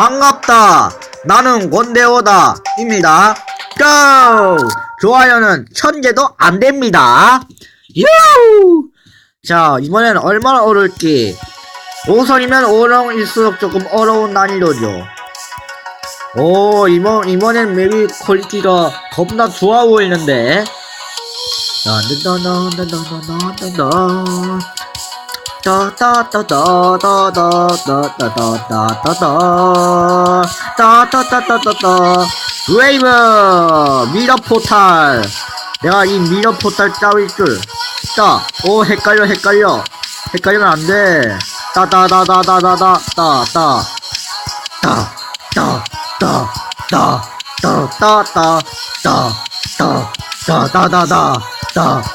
반갑다. 나는 권대호다. 입니다. 고! 좋아요는 천개도 안 됩니다. 유! 자, 이번엔 얼마나 어려울지. 5선이면 어려울수록 조금 어려운 난이도죠. 오, 이번, 이번엔 맵이 퀄리티가 겁나 좋아 보이는데. 딴딴딴딴딴딴딴딴 따따따따따따따따따따따 레이블 미러 포탈 내가 이 미러 포탈 짜울 줄따 오 헷갈려 헷갈려 헷갈려면 안돼 따따따따따따따 따따따따따따따 따따따따따따따 따따따따따따 따따따따따따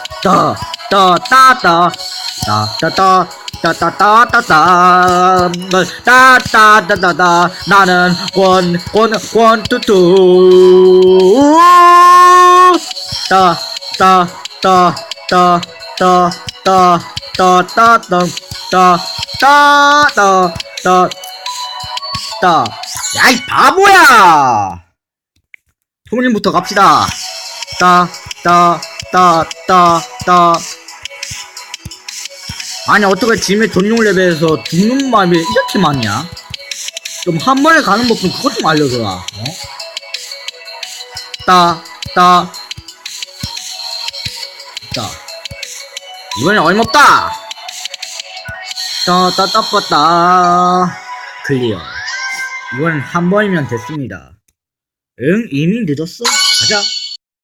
따따따따따따 따따따따따 따따따따따 나는 권 권 권투투 따따따따따따따따따따따따 야이 바보야 손님부터 갑시다 따따따따따 아니 어떻게 짐의 전용 랩에서 죽는 마음이 이렇게 많냐? 좀 한 번에 가는 법 좀 그것 좀 알려줘라. 어? 따, 따, 따. 이번엔 어림없다! 따, 따, 따, 따, 따. 클리어. 이번엔 한 번이면 됐습니다. 응? 이미 늦었어? 가자.